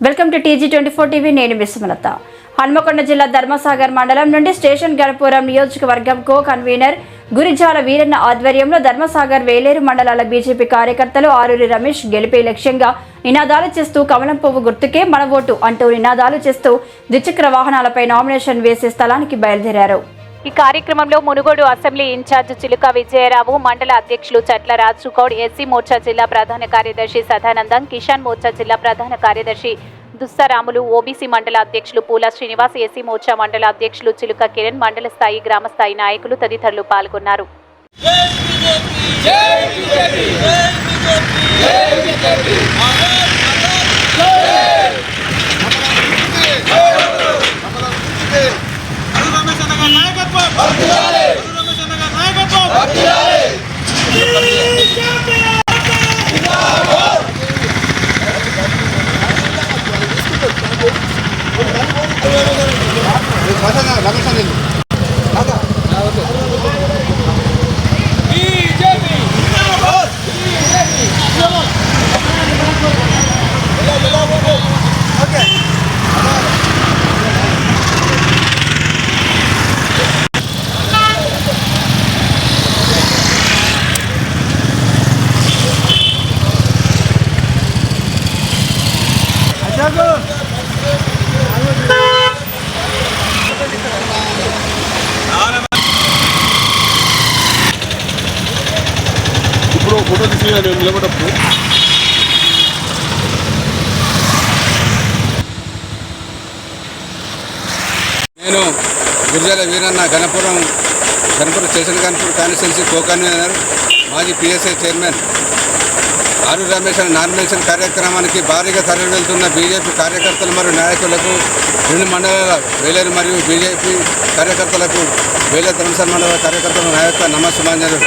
Welcome to TG twenty four TV నేను విశ్వలత హన్మకొండ జిల్లా ధర్మసాగర్ మండలం నుండి స్టేషన్ గణపురం నియోజకవర్గం కో కన్వీనర్ గురిజాల వీరన్న ఆధ్వర్యంలో ధర్మసాగర్ వేలేరు మండలాల బీజేపీ కార్యకర్తలు ఆరూరి రమేష్ గెలిపే లక్ష్యంగా నినాదాలు చేస్తూ కమలం పువ్వు గుర్తుకే మన ఓటు అంటూ నినాదాలు చేస్తూ ద్విచక్ర వాహనాలపై నామినేషన్ వేసే స్థలానికి బయలుదేరారు. ఈ కార్యక్రమంలో మునుగోడు అసెంబ్లీ ఇన్ఛార్జ్ చిలుక విజయరావు మండల అధ్యక్షులు చట్ల రాజుగౌడ్ ఎస్సీ మోర్చా జిల్లా ప్రధాన కార్యదర్శి సదానందం కిషాన్ మోర్చా జిల్లా ప్రధాన కార్యదర్శి దుస్సరాములు ఓబీసీ మండల అధ్యక్షులు పూల శ్రీనివాస్ ఏసీ మోర్చా మండల అధ్యక్షులు చిలుక కిరణ్ మండల స్థాయి గ్రామ స్థాయి నాయకులు తదితరులు పాల్గొన్నారు. 가사나 나갈 사는 ఇప్పుడు ఫోటో తీసి నేను నిలబడప్పుడు. నేను Gurijala Veeranna Ganapuram Ganapuram station Ganapuram constituency co convener మాజీ పిఎస్ఐ చైర్మన్ ఆరు రమేష్ అనే నామినేషన్ కార్యక్రమానికి భారీగా తరలి వెళ్తున్న బీజేపీ కార్యకర్తలు మరియు నాయకులకు రెండు మండలాల వేలేరు మరియు బీజేపీ కార్యకర్తలకు వేలేరు ధర్మసర మండల కార్యకర్తల నాయకుల నమస్సుమాంజలు.